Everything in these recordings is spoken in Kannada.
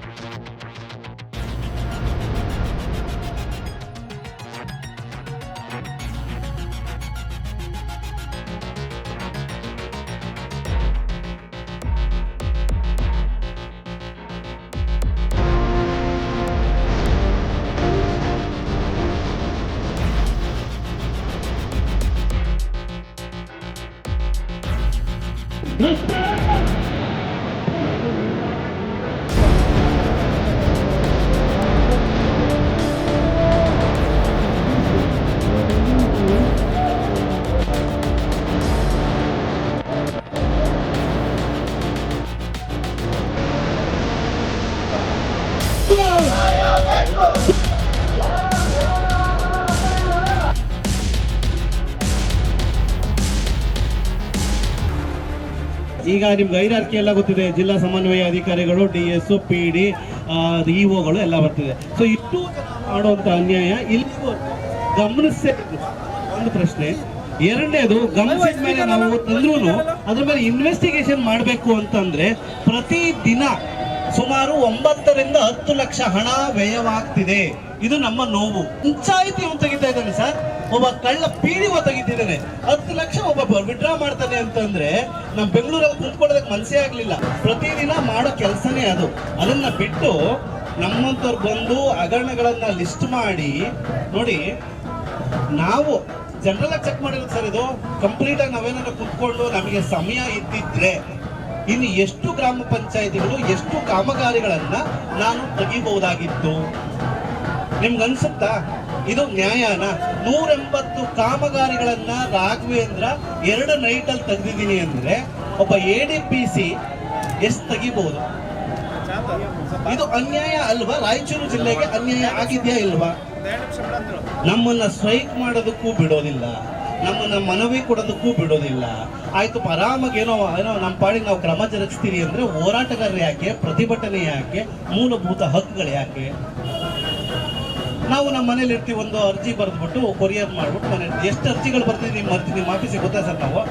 Thank you. ಈಗ ನಿಮ್ಗೆ ಹೈರಾರ್ಕಿ ಎಲ್ಲ ಗೊತ್ತಿದೆ. ಜಿಲ್ಲಾ ಸಮನ್ವಯ ಅಧಿಕಾರಿಗಳು, ಡಿ ಎಸ್ ಪಿ ಡಿ ಇಒಗಳು ಎಲ್ಲ ಬರ್ತಿದೆ. ಸೊ ಇಷ್ಟು ಮಾಡುವಂಥ ಅನ್ಯಾಯ ಇಲ್ಲಿಗೂ ಗಮನಿಸಬೇಕು ಒಂದು ಪ್ರಶ್ನೆ. ಎರಡನೇದು, ಗಮನಿಸಿದ ಮೇಲೆ ನಾವು ತಂದ್ರೂ ಅದ್ರ ಮೇಲೆ ಇನ್ವೆಸ್ಟಿಗೇಷನ್ ಮಾಡಬೇಕು ಅಂತಂದ್ರೆ ಪ್ರತಿ ದಿನ ಸುಮಾರು ಒಂಬತ್ತರಿಂದ ಹತ್ತು ಲಕ್ಷ ಹಣ ವ್ಯಯವಾಗ್ತಿದೆ. ಇದು ನಮ್ಮ ನೋವು. ಪಂಚಾಯಿತಿ ಅವನು ತೆಗಿತಾ ಇದ್ದಾನೆ ಸರ್. ಒಬ್ಬ ಕಳ್ಳ ಪಿಡಿಒ ತೆಗಿತಿದ್ದಾನೆ. ಹತ್ತು ಲಕ್ಷ ಒಬ್ಬ ವಿಡ್ರಾ ಮಾಡ್ತಾನೆ ಅಂತಂದ್ರೆ ನಮ್ಮ ಆಗ್ಲಿಲ್ಲ ಪ್ರತಿದಿನ ಮಾಡೋ ಕೆಲಸನೇ ಅದು. ಅದನ್ನ ಬಿಟ್ಟು ನಮ್ಮಂಥವ್ರು ಬಂದು ಹಗರಣಗಳನ್ನ ಲಿಸ್ಟ್ ಮಾಡಿ, ನೋಡಿ, ನಾವು ಜನರಲ್ ಚೆಕ್ ಮಾಡಿರೋದು ಸರ್ ಇದು. ಕಂಪ್ಲೀಟ್ ಆಗಿ ನಾವೇನಾದ್ರು ಕುತ್ಕೊಂಡು ನಮಗೆ ಸಮಯ ಇದ್ದಿದ್ರೆ, ಇನ್ನು ಎಷ್ಟು ಗ್ರಾಮ ಪಂಚಾಯಿತಿಗಳು, ಎಷ್ಟು ಕಾಮಗಾರಿಗಳನ್ನ ನಾನು ತೆಗಿಬಹುದಾಗಿತ್ತು? ನಿಮ್ಗೆ ಅನ್ಸುತ್ತಾ? ಇದು ನ್ಯಾಯನ? ನೂರೆಂಬತ್ತು ಕಾಮಗಾರಿಗಳನ್ನ ರಾಘವೇಂದ್ರ ಎರಡು ನೈಟ್ ಅಲ್ಲಿ ತೆಗ್ದಿದ್ದೀನಿ ಅಂದ್ರೆ, ಒಬ್ಬ ಎ ಡಿ ಪಿ ಸಿ ಎಷ್ಟು ತೆಗಿಬಹುದು. ಇದು ಅನ್ಯಾಯ ಅಲ್ವಾ? ರಾಯಚೂರು ಜಿಲ್ಲೆಗೆ ಅನ್ಯಾಯ ಆಗಿದೆಯಾ ಇಲ್ವಾ? ನಮ್ಮನ್ನ ಸ್ಟ್ರೈಕ್ ಮಾಡೋದಕ್ಕೂ ಬಿಡೋದಿಲ್ಲ. ನಮ್ಮನ್ನ ಮನವಿ ಕೊಡೋದಕ್ಕೂ ಬಿಡೋದಿಲ್ಲ. ಆಯ್ತು ಆರಾಮಾಗಿ ಏನೋ ಏನೋ ನಮ್ಮ ಪಾಡಿಗೆ ನಾವು ಕ್ರಮ ಜರುಗಿಸ್ತೀವಿ ಅಂದ್ರೆ ಹೋರಾಟಗಾರರು ಯಾಕೆ, ಪ್ರತಿಭಟನೆ ಯಾಕೆ, ಮೂಲಭೂತ ಹಕ್ಕುಗಳು ಯಾಕೆ? ನಾವು ನಮ್ಮ ಮನೇಲಿ ಇರ್ತೀವಿ, ಒಂದು ಅರ್ಜಿ ಬರೆದ್ಬಿಟ್ಟು ಕೊರಿಯರ್ ಮಾಡ್ಬಿಟ್ಟು ಮನೆ ಎಷ್ಟು ಅರ್ಜಿಗಳು ಬರ್ತೀವಿ ನಿಮ್ಮ ಅರ್ಜಿ ನಿಮ್ಮ ಆಫೀಸಿಗೆ ಗೊತ್ತಾ ಸರ್ ನಾವು?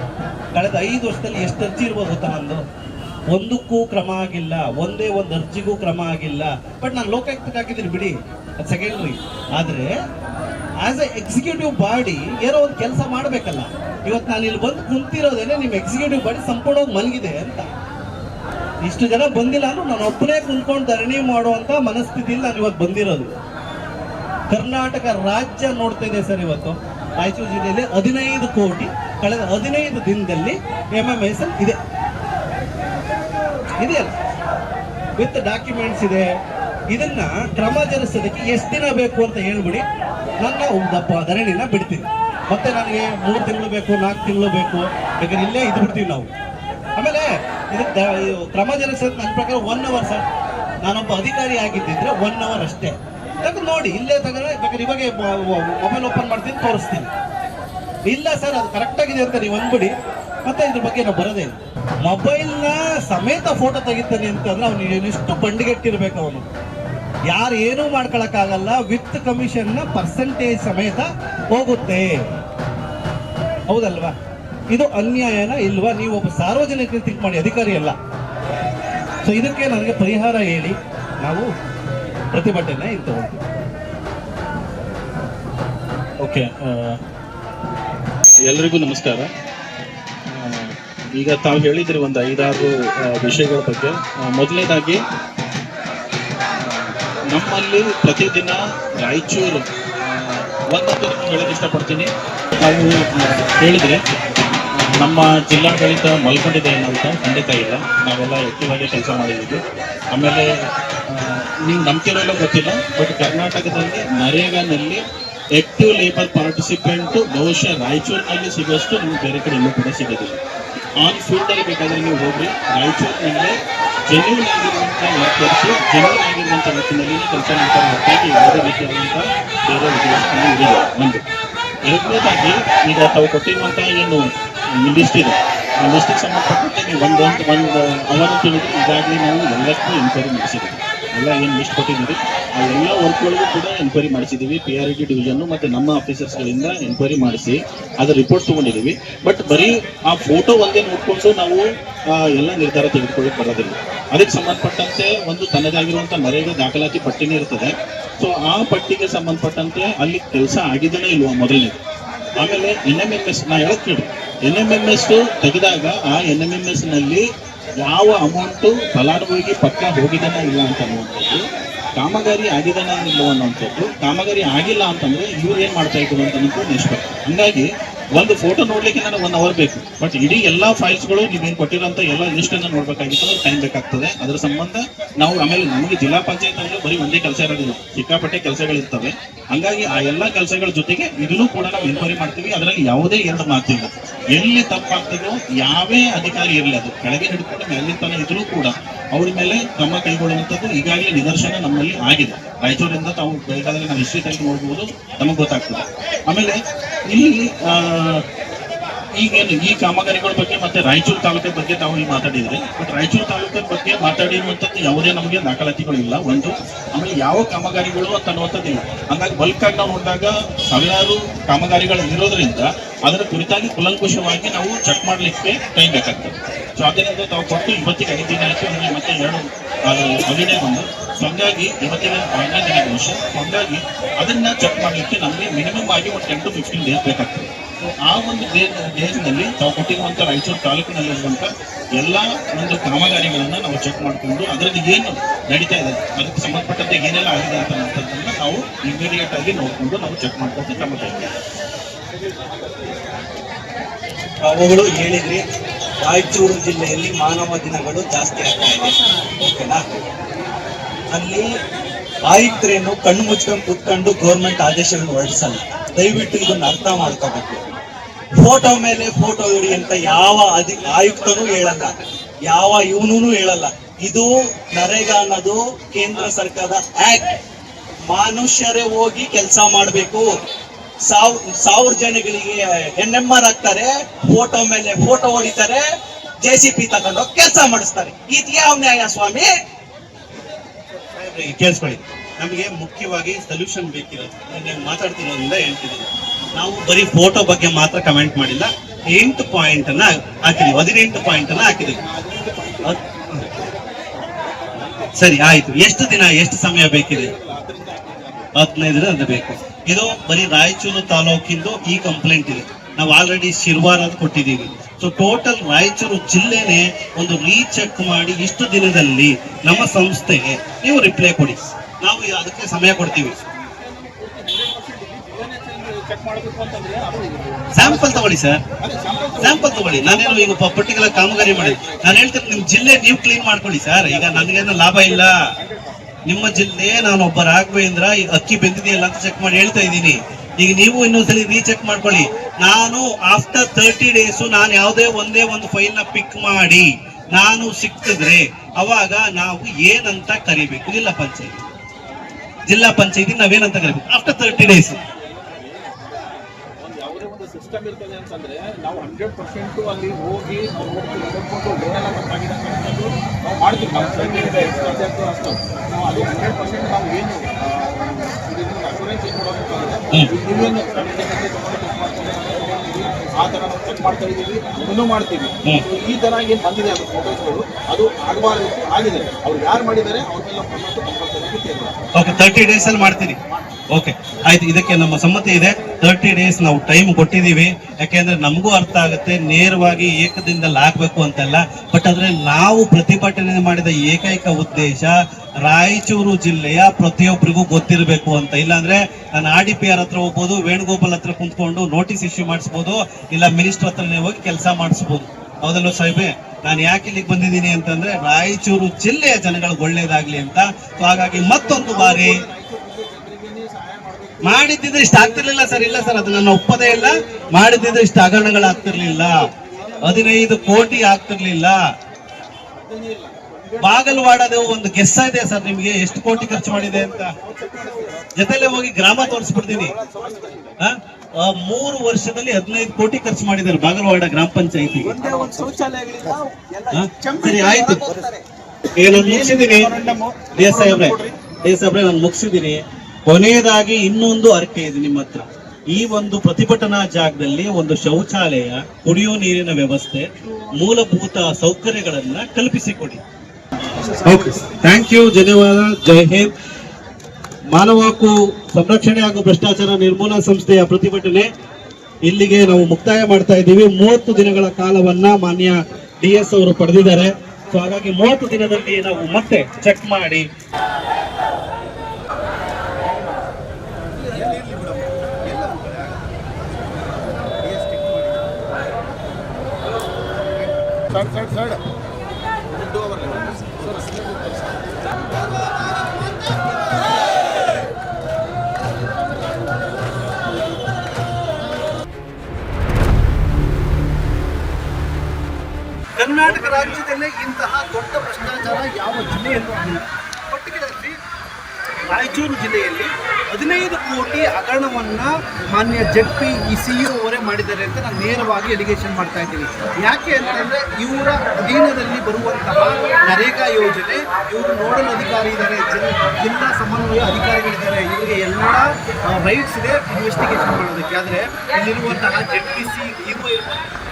ಕಳೆದ ಐದು ವರ್ಷದಲ್ಲಿ ಎಷ್ಟು ಅರ್ಜಿ ಇರ್ಬೋದು ಗೊತ್ತಾ ನಂದು? ಒಂದಕ್ಕೂ ಕ್ರಮ ಆಗಿಲ್ಲ, ಒಂದೇ ಒಂದು ಅರ್ಜಿಗೂ ಕ್ರಮ ಆಗಿಲ್ಲ. ಬಟ್ ನಾನು ಲೋಕಾಯುಕ್ತಕ್ಕೆ ಹಾಕಿದ್ದೀನಿ ಬಿಡಿ. ಅದು ಸೆಕೆಂಡ್ರಿ. ಆದರೆ ಆಸ್ ಎ ಎಕ್ಸಿಕ್ಯೂಟಿವ್ ಬಾಡಿ ಏನೋ ಒಂದು ಕೆಲಸ ಮಾಡಬೇಕಲ್ಲ. ಇವತ್ತು ನಾನು ಇಲ್ಲಿ ಬಂದು ಕುಂತಿರೋದೇನೆ ನಿಮ್ಮ ಎಕ್ಸಿಕ್ಯೂಟಿವ್ ಬಾಡಿ ಸಂಪೂರ್ಣವಾಗಿ ಮಲಗಿದೆ ಅಂತ. ಇಷ್ಟು ಜನ ಬಂದಿಲ್ಲ ಅಂದ್ರೆ ನಾನು ಒಬ್ಬನೇ ಕುಂತ್ಕೊಂಡು ಧರಣಿ ಮಾಡುವಂತ ಮನಸ್ಥಿತಿಯಲ್ಲಿ ನಾನು ಇವತ್ತು ಬಂದಿರೋದು. ಕರ್ನಾಟಕ ರಾಜ್ಯ ನೋಡ್ತಾ ಇದೆ ಸರ್ ಇವತ್ತು. ರಾಯಚೂರು ಜಿಲ್ಲೆಯಲ್ಲಿ ಹದಿನೈದು ಕೋಟಿ, ಕಳೆದ ಹದಿನೈದು ದಿನದಲ್ಲಿ ಎಂ ಎಂ ಎಸ್ ಇದೆ. ಇದೆಯಲ್ಲ ವಿತ್ ಡಾಕ್ಯುಮೆಂಟ್ಸ್ ಇದೆ. ಇದನ್ನ ಕ್ರಮ ಜರುಗಿಸೋದಕ್ಕೆ ಎಷ್ಟು ದಿನ ಬೇಕು ಅಂತ ಹೇಳ್ಬಿಡಿ. ನನ್ನ ದಪ್ಪ ಧರಣಿನ ಬಿಡ್ತೀನಿ. ಮತ್ತೆ ನನಗೆ ಮೂರು ತಿಂಗಳು ಬೇಕು, ನಾಲ್ಕು ತಿಂಗಳು ಬೇಕು. ಯಾಕಂದ್ರೆ ಇಲ್ಲೇ ಇದು ಬಿಡ್ತೀವಿ ನಾವು. ಆಮೇಲೆ ಇದು ಕ್ರಮ ಜರುಗಿಸೋದು ನನ್ನ ಪ್ರಕಾರ ಒನ್ ಅವರ್ ಸರ್. ನಾನೊಬ್ಬ ಅಧಿಕಾರಿ ಆಗಿದ್ದಿದ್ರೆ ಒನ್ ಅವರ್ ಅಷ್ಟೇ. ಯಾಕಂದ್ರೆ ನೋಡಿ, ಇಲ್ಲೇ ತಗೊಂಡ್ರೆ ಬೇಕಾದ್ರೆ ಇವಾಗ ಮೊಬೈಲ್ ಓಪನ್ ಮಾಡ್ತೀನಿ, ತೋರಿಸ್ತೀನಿ. ಇಲ್ಲ ಸರ್, ಅದು ಕರೆಕ್ಟಾಗಿದೆ ಅಂತ ನೀವು ಅಂದ್ಬಿಡಿ. ಮತ್ತೆ ಇದ್ರ ಬಗ್ಗೆ ನಾವು ಬರೋದೇ ಇಲ್ಲ. ಮೊಬೈಲ್ನ ಸಮೇತ ಫೋಟೋ ತೆಗಿತಾನೆ ಅಂತಂದ್ರೆ ಅವನು ಎಷ್ಟು ಬಂಡಿಗೆಟ್ಟಿರ್ಬೇಕು ಅವನು. ಯಾರು ಏನೂ ಮಾಡ್ಕೊಳಕ್ಕಾಗಲ್ಲ, ವಿತ್ ಕಮಿಷನ್ನ ಪರ್ಸೆಂಟೇಜ್ ಸಮೇತ ಹೋಗುತ್ತೆ. ಹೌದಲ್ವಾ? ಇದು ಅನ್ಯಾಯನ ಇಲ್ವಾ? ನೀವು ಒಬ್ಬ ಸಾರ್ವಜನಿಕ ತಿಂಕ್ ಮಾಡಿ, ಅಧಿಕಾರಿ ಅಲ್ಲ. ಸೊ ಇದಕ್ಕೆ ನನಗೆ ಪರಿಹಾರ ಹೇಳಿ. ನಾವು ಪ್ರತಿಭಟನೆ ಇದು ಓಕೆ ಎಲ್ರಿಗೂ ನಮಸ್ಕಾರ. ಈಗ ತಾವು ಹೇಳಿದ್ರಿ ಒಂದು ಐದಾರು ವಿಷಯಗಳ ಬಗ್ಗೆ. ಮೊದಲನೇದಾಗಿ, ನಮ್ಮಲ್ಲಿ ಪ್ರತಿದಿನ ರಾಯಚೂರು ಒಂದೊಂದು ಹೇಳಕ್ಕೆ ಇಷ್ಟಪಡ್ತೀನಿ. ತಾವು ಹೇಳಿದ್ರೆ, ನಮ್ಮ ಜಿಲ್ಲಾಡಳಿತ ಮಲ್ಕೊಂಡಿದೆ ಏನಂತ ಖಂಡಿತ ಇಲ್ಲ. ನಾವೆಲ್ಲ ಆಕ್ಟಿವ್ ಆಗಿ ಕೆಲಸ ಮಾಡಿದ್ದೀವಿ. ಆಮೇಲೆ ನೀವು ನಂಬ್ತಿರೋಲ್ಲ ಗೊತ್ತಿಲ್ಲ, ಬಟ್ ಕರ್ನಾಟಕದಲ್ಲಿ ನರೇಗಾನಲ್ಲಿ ಆಕ್ಟಿವ್ ಲೇಬರ್ ಪಾರ್ಟಿಸಿಪೆಂಟು ಬಹುಶಃ ರಾಯಚೂರಿನಲ್ಲಿ ಸಿಗೋಷ್ಟು ನಿಮ್ಗೆ ಬೇರೆ ಕಡೆ ಎಲ್ಲೂ ಕೂಡ ಸಿಗೋದಿಲ್ಲ. ಆನ್ ಫೀಲ್ಡ್ ಅಲ್ಲಿ ಬೇಕಾದ್ರೆ ನೀವು ಹೋಗ್ರಿ. ರಾಯಚೂರಿನಲ್ಲಿ ಜೆನ್ಯೂನ್ ಆಗಿರುವಂತಹ ವರ್ಕರ್ಸ್ ಜೆನ್ಯೂನ್ ಆಗಿರುವಂತಹ ವರ್ಕಿನಲ್ಲಿ ಕೆಲಸ ಮಾಡ್ತಾರೆ ಹೊರತಾಗಿ ಯಾವುದೇ ರೀತಿಯಾದಂತಹ ಬೇರೆ ಉದ್ದೇಶಗಳು ಇರಲಿಲ್ಲ ಒಂದು ಎರಡನೇದಾಗಿ, ಈಗ ತಾವು ಕೊಟ್ಟಿರುವಂತಹ ಏನು ಲಿಸ್ಟ್ ಇದೆ. ಆ ಲಿಸ್ಟಿಗೆ ಸಂಬಂಧಪಟ್ಟಂತೆ ನೀವು ಒಂದು ಒಂದು ಅವರ ತಿಳಿದು ಈಗಾಗಲೇ ನಾವು ಎಲ್ಲಕ್ಕೂ ಎನ್ಕ್ವೈರಿ ಮಾಡಿಸಿದ್ದೀವಿ. ಎಲ್ಲ ಏನು ಲಿಸ್ಟ್ ಕೊಟ್ಟಿದ್ದೀವಿ ಆ ಎಲ್ಲ ವರ್ಕ್ಗಳಿಗೂ ಕೂಡ ಎನ್ಕ್ವೈರಿ ಮಾಡಿಸಿದ್ದೀವಿ ಪಿ ಆರ್ ಡಿ ಡಿವಿಷನ್ ಮತ್ತು ನಮ್ಮ ಆಫೀಸರ್ಸ್ಗಳಿಂದ ಎನ್ಕ್ವೈರಿ ಮಾಡಿಸಿ ಅದರ ರಿಪೋರ್ಟ್ ತೊಗೊಂಡಿದ್ದೀವಿ ಬಟ್ ಬರೀ ಆ ಫೋಟೋ ಒಂದೇ ನೋಡ್ಕೊಂಡು ನಾವು ಎಲ್ಲ ನಿರ್ಧಾರ ತೆಗೆದುಕೊಳ್ಳಕ್ಕೆ ಬರೋದಿಲ್ಲ. ಅದಕ್ಕೆ ಸಂಬಂಧಪಟ್ಟಂತೆ ಒಂದು ತನ್ನದಾಗಿರುವಂಥ ನರೇಗಾ ದಾಖಲಾತಿ ಪಟ್ಟಿನೇ ಇರ್ತದೆ. ಸೊ ಆ ಪಟ್ಟಿಗೆ ಸಂಬಂಧಪಟ್ಟಂತೆ ಅಲ್ಲಿ ಕೆಲಸ ಆಗಿದ್ದೇನೆ ಇಲ್ವಾ ಮೊದಲನೇದು. ಆಮೇಲೆ ಎನ್ ಎಂ ಎಂ ಎಸ್ ನಾ ಹೇಳಕ್ ಕೇಳಿ? ಎನ್ ಎಂ ಎಂ ಎಸ್ ತೆಗೆದಾಗ ಆ ಎನ್ ಎಂ ಎಂ ಎಸ್ನಲ್ಲಿ ಯಾವ ಅಮೌಂಟು ಫಲಾನುಭವಿಗೆ ಪಕ್ಕ ಹೋಗಿದನ ಇಲ್ಲ ಅಂತ ಅನ್ನುವಂಥದ್ದು, ಕಾಮಗಾರಿ ಆಗಿದನ ಇಲ್ಲ ಅನ್ನುವಂಥದ್ದು, ಕಾಮಗಾರಿ ಆಗಿಲ್ಲ ಅಂತಂದ್ರೆ ಇವ್ರು ಏನ್ ಮಾಡ್ತಾ ಇದ್ರು ಅಂತ ನೆಕ್ಸ್ಟ್ ಹಂಗಾಗಿ ಒಂದು ಫೋಟೋ ನೋಡ್ಲಿಕ್ಕೆ ನನಗೆ ಒನ್ ಅವರ್ ಬೇಕು. ಬಟ್ ಇಡೀ ಎಲ್ಲಾ ಫೈಲ್ಸ್ಗಳು ನೀವೇನು ಕೊಟ್ಟಿರೋಂತ ಎಲ್ಲ ಲಿಸ್ಟ್ ಅನ್ನು ನೋಡ್ಬೇಕಾಗಿತ್ತು ಟೈಮ್ ಬೇಕಾಗ್ತದೆ. ಅದ್ರ ಸಂಬಂಧ ನಾವು ಆಮೇಲೆ ನಮಗೆ ಜಿಲ್ಲಾ ಪಂಚಾಯತ್ ಅಂದ್ರೆ ಬರೀ ಒಂದೇ ಕೆಲಸ ಇರೋದಿಲ್ಲ. ಸಿಕ್ಕಾಪಟ್ಟೆ ಕೆಲಸಗಳಿರ್ತವೆ. ಹಂಗಾಗಿ ಆ ಎಲ್ಲಾ ಕೆಲಸಗಳ ಜೊತೆಗೆ ಇದನ್ನು ಕೂಡ ನಾವು ಎನ್ಕ್ವೈರಿ ಮಾಡ್ತೀವಿ. ಅದರಲ್ಲಿ ಯಾವುದೇ ಎರಡು ಮಾತಿಲ್ಲ. ಎಲ್ಲಿ ತಪ್ಪಾಗ್ತದೋ ಯಾವೇ ಅಧಿಕಾರಿ ಇರಲಿ, ಅದು ಕೆಳಗೆ ಹಿಡ್ಕೊಂಡು ಮೇಲಿನ ತನ ಇದ್ರೂ ಕೂಡ ಅವ್ರ ಮೇಲೆ ಕ್ರಮ ಕೈಗೊಳ್ಳುವಂಥದ್ದು ಈಗಾಗಲೇ ನಿದರ್ಶನ ನಮ್ಮಲ್ಲಿ ಆಗಿದೆ. ರಾಯಚೂರಿಂದ ತಾವು ಬೇಕಾದ್ರೆ ನಾವು ಹಿಸ್ಟ್ರಿ ತೆಗೆದು ನೋಡ್ಬೋದು. ನಮಗೆ ಗೊತ್ತಾಗ್ತದೆ. ಆಮೇಲೆ ಇಲ್ಲಿ ಈಗೇನು ಈ ಕಾಮಗಾರಿಗಳ ಬಗ್ಗೆ ಮತ್ತೆ ರಾಯಚೂರು ತಾಲೂಕಿನ ಬಗ್ಗೆ ತಾವು ಈಗ ಮಾತಾಡಿದ್ರಿ. ಬಟ್ ರಾಯಚೂರು ತಾಲೂಕಿನ ಬಗ್ಗೆ ಮಾತಾಡಿರುವಂತದ್ದು ಯಾವುದೇ ನಮಗೆ ದಾಖಲಾತಿಗಳು ಇಲ್ಲ. ಒಂದು, ಆಮೇಲೆ ಯಾವ ಕಾಮಗಾರಿಗಳು ಅಂತ ಅನ್ನುವಂಥದ್ದಿಲ್ಲ ಹಂಗಾಗಿ ಬಲ್ಕ್ ಆಗಿ ನಾವು ನೋಡಿದಾಗ ಸಾವಿರಾರು ಕಾಮಗಾರಿಗಳು ಇರೋದ್ರಿಂದ ಅದರ ಕುರಿತಾಗಿ ಕುಲಂಕುಷವಾಗಿ ನಾವು ಚೆಕ್ ಮಾಡಲಿಕ್ಕೆ ಟೈಮ್ ಬೇಕಾಗ್ತದೆ. ಸೊ ಅದರಿಂದ ತಾವು ಕೊಟ್ಟು ಇವತ್ತಿಗೆ ಐದು ದಿನ ಆಯಿತು. ನಮಗೆ ಮತ್ತೆ ಎರಡು ಅಭಿನಯ ಬಂದು. ಸೊ ಹಂಗಾಗಿ ಇವತ್ತಿನ ಐದನೇ ದಿನ ಸೊ ಹಂಗಾಗಿ ಅದನ್ನ ಚೆಕ್ ಮಾಡಲಿಕ್ಕೆ ನಮಗೆ ಮಿನಿಮಮ್ ಆಗಿ ಒಂದು ಟೆನ್ ಟು ಫಿಫ್ಟೀನ್ ಡೇಸ್ ಬೇಕಾಗ್ತದೆ. ಆ ಒಂದು ದೇಹದಲ್ಲಿ ತಾವು ಕೊಟ್ಟಿರುವಂತ ರಾಯಚೂರು ತಾಲೂಕಿನಲ್ಲಿರುವಂತ ಎಲ್ಲಾ ಒಂದು ಕಾಮಗಾರಿಗಳನ್ನ ನಾವು ಚೆಕ್ ಮಾಡಿಕೊಂಡು ಅದರಲ್ಲಿ ಏನು ನಡೀತಾ ಇದೆ, ಅದಕ್ಕೆ ಸಂಬಂಧಪಟ್ಟಂತೆ ಏನೆಲ್ಲ ಆಗಿದೆ ಅಂತ ಅನ್ನೋದನ್ನ ನಾವು ಇಮಿಡಿಯೇಟ್ ಆಗಿ ನೋಡಿಕೊಂಡು ನಾವು ಚೆಕ್ ಮಾಡ್ಕೊಂಡು ಕ್ರಮ ಅವುಗಳು ಹೇಳಿದ್ರಿ ರಾಯಚೂರು ಜಿಲ್ಲೆಯಲ್ಲಿ ಮಾನವ ದಿನಗಳು ಜಾಸ್ತಿ ಆಗ್ತಾ ಇದೆ. ಓಕೆನಾ? ಅಲ್ಲಿ ಆಯುಕ್ತರೇನು ಕಣ್ಣು ಮುಚ್ಕೊಂಡು ಕುತ್ಕೊಂಡು ಗೌರ್ಮೆಂಟ್ ಆದೇಶವನ್ನು ಹೊರಡಿಸಲ್ಲ. ದಯವಿಟ್ಟು ಇದನ್ನ ಅರ್ಥ ಮಾಡ್ಕೋಬೇಕು. ಫೋಟೋ ಮೇಲೆ ಫೋಟೋ ಇಡಿ ಅಂತ ಯಾವ ಅಧಿ, ಆಯುಕ್ತನೂ ಹೇಳಲ್ಲ. ಯಾವ ಇವನೂ ಹೇಳಲ್ಲ. ಇದು ನರೇಗಾ ಅನ್ನೋದು ಕೇಂದ್ರ ಸರ್ಕಾರದ ಆಕ್ಟ್ ಮನುಷ್ಯರೇ ಹೋಗಿ ಕೆಲಸ ಮಾಡಬೇಕು. ಸಾವ್, ಸಾವಿರ ಜನಗಳಿಗೆ ಎನ್ ಎಂ ಆರ್ ಹಾಕ್ತಾರೆ ಫೋಟೋ ಮೇಲೆ ಫೋಟೋ ಹೊಡಿತಾರೆ ಜೆ ಸಿ ಪಿ ತಗೊಂಡೋಗಿ ಕೆಲಸ ಮಾಡಿಸ್ತಾರೆ. ಇದು ಯಾವ ನ್ಯಾಯ ಸ್ವಾಮಿ? ಕೇಳಿಸ್ಕೊಳ್ಳಿ ನಮಗೆ ಮುಖ್ಯವಾಗಿ ಸೊಲ್ಯೂಷನ್ ಬೇಕಿರೋದು. ಮಾತಾಡ್ತಿರೋದ್ರಿಂದ ಹೇಳ್ತಿದ್ದೀನಿ. ನಾವು ಬರೀ ಫೋಟೋ ಬಗ್ಗೆ ಮಾತ್ರ ಕಮೆಂಟ್ ಮಾಡಿಲ್ಲ, ಎಂಟು ಪಾಯಿಂಟ್ ಅನ್ನ ಹಾಕಿದೀವಿ. ಹದಿನೆಂಟು ಪಾಯಿಂಟ್ ಅನ್ನ ಹಾಕಿದೀವಿ. ಸರಿ, ಆಯ್ತು. ಎಷ್ಟು ದಿನ, ಎಷ್ಟು ಸಮಯ ಬೇಕಿದೆ? ಹದಿನೈದು ದಿನ ಅದು ಬೇಕು. ಇದು ಬರೀ ರಾಯಚೂರು ತಾಲೂಕಿಂದು ಈ ಕಂಪ್ಲೇಂಟ್ ಇದೆ. ನಾವು ಆಲ್ರೆಡಿ ಶಿರ್ವಾರ ಕೊಟ್ಟಿದ್ದೀವಿ. ಸೊ ಟೋಟಲ್ ರಾಯಚೂರು ಜಿಲ್ಲೆನೆ ಒಂದು ರೀಚೆಕ್ ಮಾಡಿ ಇಷ್ಟು ದಿನದಲ್ಲಿ ನಮ್ಮ ಸಂಸ್ಥೆಗೆ ನೀವು ರಿಪ್ಲೈ ಕೊಡಿ. ನಾವು ಅದಕ್ಕೆ ಸಮಯ ಕೊಡ್ತೀವಿ. ಸ್ಯಾಂಪಲ್ ತಗೊಳ್ಳಿ ಸರ್ ಸ್ಯಾಂಪಲ್ ತಗೊಳ್ಳಿ. ನಾನೇನು ಈಗ ಪರ್ಟಿಕ್ಯುಲರ್ ಕಾಮಗಾರಿ ಮಾಡಿ ನಾನು ಹೇಳ್ತೀನಿ ನಿಮ್ ಜಿಲ್ಲೆ ನೀವು ಕ್ಲೀನ್ ಮಾಡ್ಕೊಳ್ಳಿ ಸರ್ ಈಗ ನನಗೇನು ಲಾಭ ಇಲ್ಲ. ನಿಮ್ಮ ಜಿಲ್ಲೆ ನಾನು ಒಬ್ಬ ರಾಘವೇಂದ್ರ ಈಗ ಅಕ್ಕಿ ಬೆಂದಿದೆಯಲ್ಲ ಅಂತ ಚೆಕ್ ಮಾಡಿ ಹೇಳ್ತಾ ಇದ್ದೀನಿ. ಈಗ ನೀವು ಇನ್ನೊಂದ್ಸಲಿ ರೀಚೆಕ್ ಮಾಡ್ಕೊಳ್ಳಿ. ನಾನು ಆಫ್ಟರ್ ತರ್ಟಿ ಡೇಸ್ ನಾನು ಯಾವುದೇ ಒಂದೇ ಒಂದು ಫೈಲ್ನ ಪಿಕ್ ಮಾಡಿ ನಾನು ಸಿಕ್ತಿದ್ರೆ ಅವಾಗ ನಾವು ಏನಂತ ಕರಿಬೇಕು? ಜಿಲ್ಲಾ ಪಂಚಾಯತಿ. ಜಿಲ್ಲಾ ಪಂಚಾಯತಿ ನಾವೇನಂತ ಕರಿಬೇಕು? ಆಫ್ಟರ್ ತರ್ಟಿ ಡೇಸ್ ಸಿಸ್ಟಮ್ ಇರ್ತದೆ ಅಂತಂದ್ರೆ ನಾವು ಹಂಡ್ರೆಡ್ ಪರ್ಸೆಂಟ್ ಅಲ್ಲಿ ಹೋಗಿ ಮಾಡ್ತೀವಿ ನಮ್ಮ ಎಕ್ಸ್ಪರ್ಟ್ ಅಷ್ಟು. ನಾವು ಅದು ಹಂಡ್ರೆಡ್ ಪರ್ಸೆಂಟ್ ನಾವು ಏನು ಅಶೂರೆನ್ಸ್ ನೀವೇನು ಆ ಥರ ನಾವು ಚೆಕ್ ಮಾಡ್ತಾ ಇದ್ದೀವಿ ಅದನ್ನು ಮಾಡ್ತೀವಿ. ಈ ಥರ ಏನು ಬಂದಿದೆ ಅದು ಫೋಟೋಸ್ಗಳು ಅದು ಆಗಬಾರ್ದು ಆಗಿದೆ. ಅವ್ರು ಯಾರು ಮಾಡಿದ್ದಾರೆ ಅವ್ರ ಮೇಲೆ ಕಂಪಲ್ಸರಿ ತರ್ಟಿ ಡೇಸ್ ಅಲ್ಲಿ ಮಾಡ್ತೀನಿ. ಓಕೆ ಆಯ್ತು, ಇದಕ್ಕೆ ನಮ್ಮ ಸಮ್ಮತಿ ಇದೆ. ತರ್ಟಿ ಡೇಸ್ ನಾವು ಟೈಮ್ ಕೊಟ್ಟಿದ್ದೀವಿ. ಯಾಕೆಂದ್ರೆ ನಮಗೂ ಅರ್ಥ ಆಗುತ್ತೆ, ನೇರವಾಗಿ ಏಕದಿಂದಲ್ಲಿ ಆಗ್ಬೇಕು ಅಂತೆಲ್ಲ. ಬಟ್ ಆದ್ರೆ ನಾವು ಪ್ರತಿಭಟನೆ ಮಾಡಿದ ಏಕೈಕ ಉದ್ದೇಶ ರಾಯಚೂರು ಜಿಲ್ಲೆಯ ಪ್ರತಿಯೊಬ್ಬರಿಗೂ ಗೊತ್ತಿರಬೇಕು ಅಂತ. ಇಲ್ಲಾಂದ್ರೆ ನಾನು ಆರ್ ಡಿ ಪಿ ಆರ್ ಹತ್ರ ಹೋಗ್ಬೋದು, ವೇಣುಗೋಪಾಲ್ ಹತ್ರ ಕುಂತ್ಕೊಂಡು ನೋಟಿಸ್ ಇಶ್ಯೂ ಮಾಡಿಸ್ಬೋದು, ಇಲ್ಲ ಮಿನಿಸ್ಟರ್ ಹತ್ರನೇ ಹೋಗಿ ಕೆಲಸ ಮಾಡಿಸ್ಬೋದು. ಹೌದಲ್ವ ಸಾಹೇಬೆ ನಾನು ಯಾಕೆ ಇಲ್ಲಿಗೆ ಬಂದಿದ್ದೀನಿ ಅಂತಂದ್ರೆ ರಾಯಚೂರು ಜಿಲ್ಲೆಯ ಜನಗಳಿಗೆ ಒಳ್ಳೇದಾಗ್ಲಿ ಅಂತ. ಸೊ ಹಾಗಾಗಿ ಮತ್ತೊಂದು ಬಾರಿ ಮಾಡಿದ್ದಿದ್ರೆ ಇಷ್ಟ ಆಗ್ತಿರ್ಲಿಲ್ಲ ಸರ್. ಇಲ್ಲ ಸರ್ ಅದು ನನ್ನ ಒಪ್ಪದೇ ಇಲ್ಲ. ಮಾಡಿದ್ದಿದ್ರೆ ಇಷ್ಟ ಹಗರಣಗಳಾಗ್ತಿರ್ಲಿಲ್ಲ ಹದಿನೈದು ಕೋಟಿ ಆಗ್ತಿರ್ಲಿಲ್ಲ. ಬಾಗಲವಾಡದ ಒಂದು ಗೆಸ್ ಇದೆ ಸರ್ ನಿಮ್ಗೆ. ಎಷ್ಟು ಕೋಟಿ ಖರ್ಚು ಮಾಡಿದೆ ಅಂತ? ಜೊತೆಲೆ ಹೋಗಿ ಗ್ರಾಮ ತೋರಿಸ್ಬಿಡ್ತೀನಿ. ಮೂರು ವರ್ಷದಲ್ಲಿ ಹದಿನೈದು ಕೋಟಿ ಖರ್ಚು ಮಾಡಿದ್ದಾರೆ ಬಾಗಲವಾಡ ಗ್ರಾಮ ಪಂಚಾಯತಿ? ಸರಿ ಆಯ್ತು. ಏನೋ ನಾನು ಮುಗಿಸಿದ್ದೀನಿ. ಡಿ ಎಸ್ ಸಾಹೇಬ್ರೆ ಡಿ ಎಸ್ ಸಾಹೇಬ್ರೆ ನಾನು ಮುಗಿಸಿದ್ದೀನಿ. ಕೊನೆಯದಾಗಿ ಇನ್ನೊಂದು ಅರ್ಕೆ ಇದೆ ನಿಮ್ಮ ಹತ್ರ. ಈ ಒಂದು ಪ್ರತಿಭಟನಾ ಜಾಗದಲ್ಲಿ ಒಂದು ಶೌಚಾಲಯ ಕುಡಿಯುವ ನೀರಿನ ವ್ಯವಸ್ಥೆ, ಮೂಲಭೂತ ಸೌಕರ್ಯಗಳನ್ನ ಕಲ್ಪಿಸಿಕೊಡಿ ಥ್ಯಾಂಕ್ ಯು ಧನ್ಯವಾದ ಜೈ ಹಿಂದ್ ಮಾನವ ಹಕ್ಕು ಸಂರಕ್ಷಣೆ ಹಾಗೂ ಭ್ರಷ್ಟಾಚಾರ ನಿರ್ಮೂಲನಾ ಸಂಸ್ಥೆಯ ಪ್ರತಿಭಟನೆ ಇಲ್ಲಿಗೆ ನಾವು ಮುಕ್ತಾಯ ಮಾಡ್ತಾ ಇದ್ದೀವಿ. ಮೂವತ್ತು ದಿನಗಳ ಕಾಲವನ್ನ ಮಾನ್ಯ ಡಿ ಎಸ್ ಅವರು ಪಡೆದಿದ್ದಾರೆ. ಸೊ ಹಾಗಾಗಿ ಮೂವತ್ತು ದಿನದಲ್ಲಿ ನಾವು ಮತ್ತೆ ಚೆಕ್ ಮಾಡಿ ಸೈಡ್ ಸೈಡ್ ಸೈಡ್ ಕರ್ನಾಟಕ ರಾಜ್ಯದಲ್ಲೇ ಇಂತಹ ದೊಡ್ಡ ಭ್ರಷ್ಟಾಚಾರ ಯಾವ ಜಿಲ್ಲೆಯಲ್ಲೂ ಆಗಿಲ್ಲ ರಾಯಚೂರು ಜಿಲ್ಲೆಯಲ್ಲಿ ಹದಿನೈದು ಕೋಟಿ ಹಗರಣವನ್ನು ಮಾನ್ಯ ಜಡ್ ಪಿ ಇ ಸಿ ಅವರೇ ಮಾಡಿದ್ದಾರೆ ಅಂತ ನಾನು ನೇರವಾಗಿ ಎಲಿಗೇಷನ್ ಮಾಡ್ತಾ ಇದ್ದೀನಿ. ಯಾಕೆ ಅಂತಂದರೆ ಇವರ ಅಧೀನದಲ್ಲಿ ಬರುವಂತಹ ನರೇಗಾ ಯೋಜನೆ, ಇವರು ನೋಡಲ್ ಅಧಿಕಾರಿ ಇದ್ದಾರೆ ಜಿಲ್ಲಾ ಸಮನ್ವಯ ಅಧಿಕಾರಿಗಳಿದ್ದಾರೆ ಇವರಿಗೆ ಎಲ್ಲ ರೈಟ್ಸ್ ಇದೆ ಇನ್ವೆಸ್ಟಿಗೇಷನ್ ಮಾಡೋದಕ್ಕೆ. ಆದರೆ ಇಲ್ಲಿರುವಂತಹ ಜಡ್ ಪಿ ಸಿ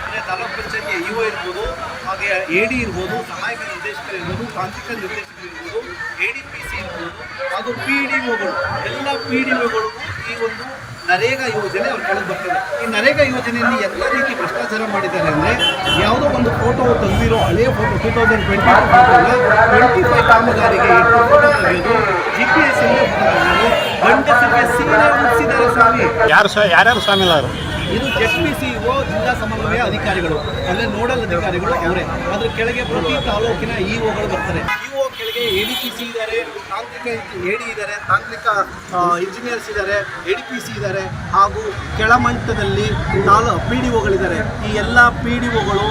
ಅಂದರೆ ತಾಲೂಕು ಪಂಚಾಯತಿ ಇಒ ಇರ್ಬೋದು, ಹಾಗೆ ಎ ಡಿ ಇರ್ಬೋದು, ಸಹಾಯಕ ನಿರ್ದೇಶಕರು ಇರ್ಬೋದು, ತಾಂತ್ರಿಕ ನಿರ್ದೇಶಕರು ಇರ್ಬೋದು, ಎ ಡಿ ಹಾಗೂ ಪಿ ಡಿ ಒಗಳು ಎಲ್ಲ ಪಿ ಡಿ ಒಗಳು ಈ ಒಂದು ನರೇಗಾ ಯೋಜನೆ ಅವ್ರು ಕೆಳಗೆ ಬರ್ತದೆ ಈ ನರೇಗಾ ಯೋಜನೆಯಲ್ಲಿ ಎಲ್ಲ ರೀತಿ ಭ್ರಷ್ಟಾಚಾರ ಮಾಡಿದ್ದಾರೆ ಅಂದರೆ ಯಾವುದೋ ಒಂದು ಫೋಟೋ ತಂದಿರೋ ಹಳೆಯ photo two thousand twenty twenty five ಕಾಮಗಾರಿಗೆ ಇಟ್ಟು ಫೋಟೋ ತೆಗೆಯೋದು ಜಿ ಪಿ ಎಸ್ ಅಲ್ಲೇ ಮುಗಿಸಿದ್ದಾರೆ ಗಂಡಸಿಗೆ ಸೀರೆ ಸ್ವಾಮಿ. ಯಾರು ಯಾರ್ಯಾರು ಸ್ವಾಮಿ ಅವರು? ಇದು ಜೆಸ್ ಪಿ ಸಿ ಒ ಜಿಲ್ಲಾ ಸಮನ್ವಯ ಅಧಿಕಾರಿಗಳು. ಅಲ್ಲೇ ನೋಡಲ್ ಅಧಿಕಾರಿಗಳು ಅವರೇ. ಅದ್ರ ಕೆಳಗೆ ಪ್ರತಿ ತಾಲೂಕಿನ ಇ ಒಗಳು ಬರ್ತಾರೆ. ಎ ಡಿ ಪಿ ಸಿ ಇದ್ದಾರೆ, ತಾಂತ್ರಿಕ ಎ ಡಿ ಇದ್ದಾರೆ, ತಾಂತ್ರಿಕ ಇಂಜಿನಿಯರ್ಸ್ ಇದ್ದಾರೆ ಎ ಡಿ ಪಿ ಸಿ ಇದ್ದಾರೆ, ಹಾಗೂ ಕೆಳಮಟ್ಟದಲ್ಲಿ ನಾಲ್ ಪಿ ಡಿ ಒಗಳಿದ್ದಾರೆ. ಈ ಎಲ್ಲ ಪಿ ಡಿ ಒಗಳು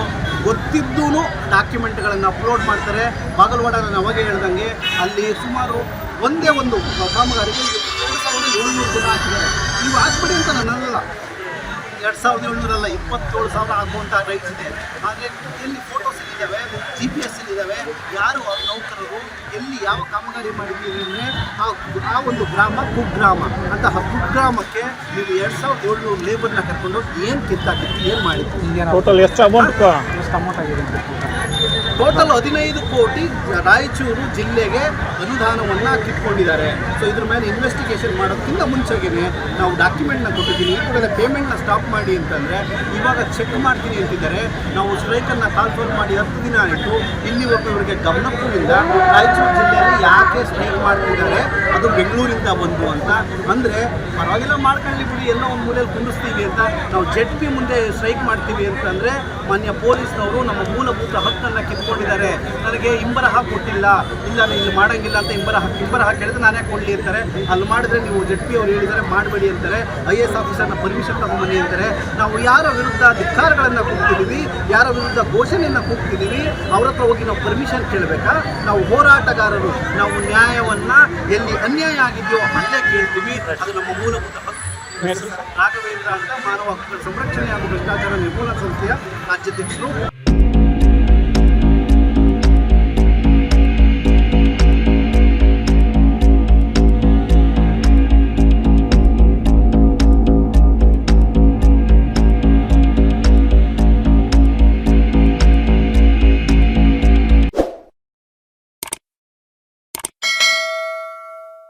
ಗೊತ್ತಿದ್ದೂ ಡಾಕ್ಯುಮೆಂಟ್ಗಳನ್ನು ಅಪ್ಲೋಡ್ ಮಾಡ್ತಾರೆ. ಬಾಗಲವಾಡ ನಾನು ಅವಾಗೆ ಹೇಳ್ದಂಗೆ ಅಲ್ಲಿ ಸುಮಾರು ಒಂದೇ ಒಂದು ಕಾಮಗಾರಿಗೆ ಎರಡು ಸಾವಿರದ ಏಳ್ನೂರು ಜನ ಹಾಕಿದ್ದಾರೆ ನೀವು ಹಾಕ್ಬಿಡಿ ಅಂತ ನನ್ನಲ್ಲ. ಎರಡು ಸಾವಿರದ ಏಳ್ನೂರಲ್ಲ, ಇಪ್ಪತ್ತೇಳು ಸಾವಿರ ಆಗುವಂಥ ರೈಟ್ಸ್ ಇದೆ. ಆದರೆ ಎಲ್ಲಿ ಫೋಟೋಸ್ ಇದ್ದಾವೆ ಜಿ ಪಿ ಎಸ್ ಇದ್ದಾವೆ. ಯಾರು ನೌಕರರು? ಎಲ್ಲಿ ಯಾವ ಕಾಮಗಾರಿ ಮಾಡಿದ್ದೀರಿ ಅಂದರೆ ಆ ಆ ಒಂದು ಗ್ರಾಮ ಕುಗ್ರಾಮ ಅಂತಹ ಕುಗ್ರಾಮಕ್ಕೆ ನೀವು ಎರಡು ಸಾವಿರದ ಏಳ್ನೂರು ಲೇಬರ್ನ ಕರ್ಕೊಂಡು ಏನು ಕಿತ್ತಾಕಿತ್ತು ಏನು ಮಾಡಿತ್ತು ಟೋಟಲ್ ಎಷ್ಟು ಅಮೌಂಟ್ ಟೋಟಲ್ ಹದಿನೈದು ಕೋಟಿ ರಾಯಚೂರು ಜಿಲ್ಲೆಗೆ ಅನುದಾನವನ್ನು ಕಿತ್ಕೊಂಡಿದ್ದಾರೆ. ಸೊ ಇದ್ರ ಮೇಲೆ ಇನ್ವೆಸ್ಟಿಗೇಷನ್ ಮಾಡೋದಕ್ಕಿಂತ ಮುಂಚೆಗೆ ನಾವು ಡಾಕ್ಯುಮೆಂಟ್ನ ಕೊಟ್ಟಿದ್ದೀನಿ. ಈ ಪೇಮೆಂಟ್ ಪೇಮೆಂಟ್ನ ಸ್ಟಾಪ್ ಮಾಡಿ ಅಂತಂದರೆ ಇವಾಗ ಚೆಕ್ ಮಾಡ್ತೀನಿ ಅಂತಿದ್ದಾರೆ. ನಾವು ಸ್ಟ್ರೈಕನ್ನು ಕಾಲ್ಫರ್ ಮಾಡಿ ಹತ್ತು ದಿನ ಆಯಿತು. ಇಲ್ಲಿವರೆಗೂ ಇವರಿಗೆ ಗಮನಕ್ಕೂ ಇಲ್ಲ. ರಾಯಚೂರು ಜಿಲ್ಲೆಯಲ್ಲಿ ಯಾಕೆ ಸ್ಟ್ರೈಕ್ ಮಾಡ್ತಿದ್ದಾರೆ? ಅದು ಬೆಂಗಳೂರಿಂದ ಬಂದು ಅಂತ. ಅಂದರೆ ಪರವಾಗಿಲ್ಲ ಮಾಡ್ಕೊಳ್ಳಿ ಬಿಡಿ, ಎಲ್ಲೋ ಒಂದು ಮೂಲೆಯಲ್ಲಿ ಕುಂಡಿಸ್ತೀವಿ ಅಂತ. ನಾವು ಜೆಡ್ ಪಿ ಮುಂದೆ ಸ್ಟ್ರೈಕ್ ಮಾಡ್ತೀವಿ ಅಂತಂದರೆ ಮಾನ್ಯ ಪೊಲೀಸ್ನವರು ನಮ್ಮ ಮೂಲಭೂತ ಹಕ್ಕನ್ನು ಕಿತ್ಕೊಂಡಿದ್ದಾರೆ. ನನಗೆ ಇಂಬರಹ ಕೊಟ್ಟಿಲ್ಲ. ಇಲ್ಲ, ನಾನು ಇಲ್ಲಿ ಮಾಡೋಂಗಿಲ್ಲ ಅಂತ ಇಂಬರಹ ಹಾಕಿ ಹೇಳಿದ್ರೆ ನಾನೇ ಕೊಡಲಿ ಅಂತಾರೆ. ಅಲ್ಲಿ ಮಾಡಿದ್ರೆ ನೀವು ಜೆಡ್ ಪಿ ಅವ್ರು ಹೇಳಿದರೆ ಮಾಡಬೇಡಿ ಅಂತಾರೆ. ಐ ಎಸ್ ಆಫೀಸರ್ನ ಪರ್ಮಿಷನ್ ತಗೊಂಬನ್ನಿ ಅಂತಾರೆ. ನಾವು ಯಾರ ವಿರುದ್ಧ ಧಿಕ್ಕಾರಗಳನ್ನು ಕೂಗ್ತಿದ್ದೀವಿ, ಯಾರ ವಿರುದ್ಧ ಘೋಷಣೆಯನ್ನು ಕೂಗ್ತಿದ್ದೀವಿ, ಅವ್ರ ಹತ್ರ ಹೋಗಿ ನಾವು ಪರ್ಮಿಷನ್ ಕೇಳಬೇಕಾ? ನಾವು ಹೋರಾಟಗಾರರು. ನಾವು ನ್ಯಾಯವನ್ನು ಎಲ್ಲಿ ಅನ್ಯಾಯ ಆಗಿದೆಯೋ ಅಲ್ಲೇ ಕೇಳ್ತೀವಿ, ಅದು ನಮ್ಮ ಮೂಲಭೂತ ರಾಘವೇಂದ್ರ ಅಂತ ಮಾನವ ಹಕ್ಕುಗಳ ಸಂರಕ್ಷಣೆ ಹಾಗೂ ಭ್ರಷ್ಟಾಚಾರ ನಿರ್ಮೂಲನಾ ಸಂಸ್ಥೆಯ ರಾಜ್ಯಾಧ್ಯಕ್ಷರು.